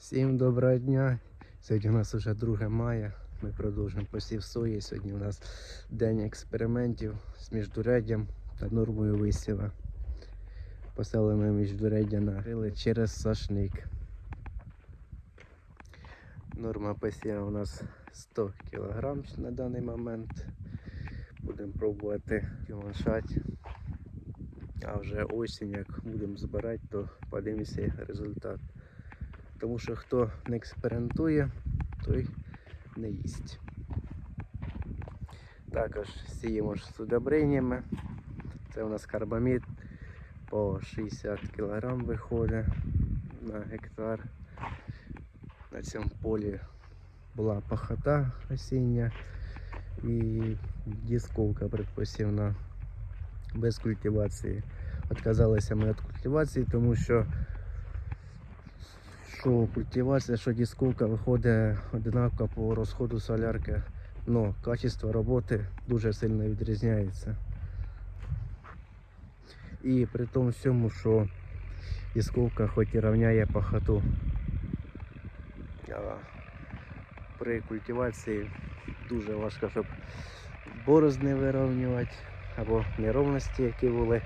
Всім доброго дня. Сьогодні у нас вже 2 мая. Ми продовжуємо посів сої. Сьогодні у нас день експериментів з міждуряддям та нормою висіва. Поставили ми міждуряддя на грили через сашник. Норма посіва у нас 100 кг на даний момент. Будемо пробувати кіланшати. А вже осінь, як будемо збирати, то подивимося результат. Тому що хто не експериментує, той не їсть. Також сіємо з удобреннями. Це у нас карбамід по 60 кг виходить на гектар. На цьому полі була пахота осіння і дисковка предпосівна без культивації. Отказалися ми від культивації, тому що що культивація, що дисковка виходить одинаково по розходу солярки, але качество роботи дуже сильно відрізняється. І при тому всьому, що дисковка хоч і рівняє пахоту, а при культивації дуже важко, щоб борозни вирівнювати або неровності, які були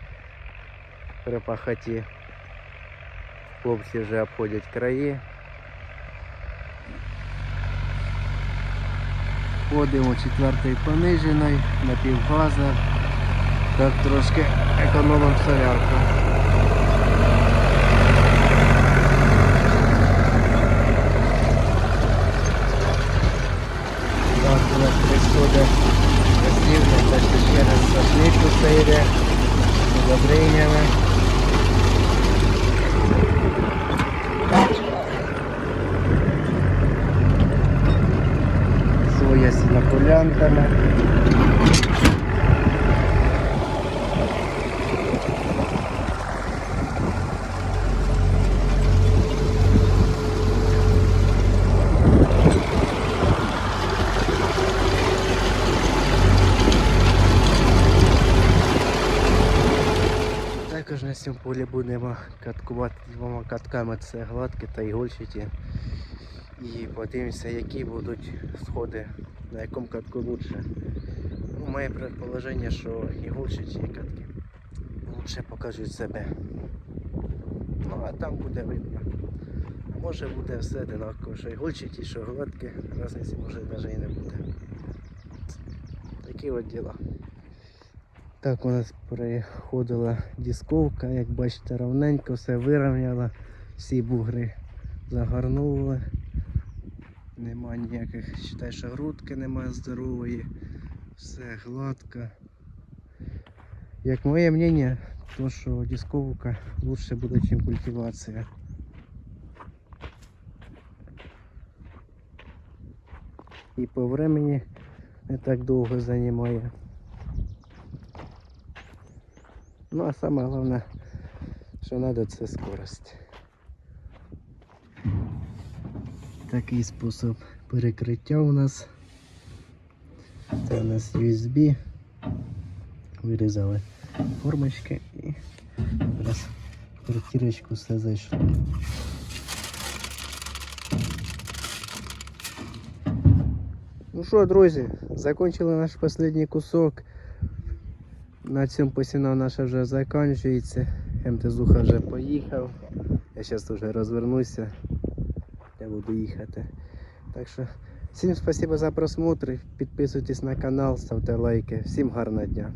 при пахоті. Хлопці вже обходять краї. Ходимо четвертою пониженою на півгаза. Так трошки економимо солярку. Так, у нас происходит посівка, це ще через сошничку все йде з удобреннями. Соя з inoculantами. Також на цьому полі будемо каткувати двома катками це гладкі та ігольчаті. І подивимося, які будуть сходи, на якому катку лучше. Ну, моє предположення, що ігольчаті катки лучше покажуть себе. Ну а там буде видно. Може буде все одинаково, що і ігольчаті, що гладкі, різниці може навіть і не буде. Такі от діла. Так у нас переходила дисковка, як бачите, ровненько все вирівняла, всі бугри загорнули. Нема ніяких, считай, що грудки немає здорової, все гладко. Як моє мнение, то що дисковка лучше буде, ніж культивація. І по времени не так довго займає. Ну а саме головне, що треба, це скорость. Такий спосіб перекриття у нас. Це у нас USB. Вирізали формочки і якраз притірочку все зайшло. Ну що, друзі, закончили наш останній кусок. На цьому посіна наша вже закінчується. МТЗуха вже поїхав. Я зараз вже розвернуся. Я буду їхати. Так що всім спасибо за просмотр. Підписуйтесь на канал, ставте лайки. Всім гарного дня.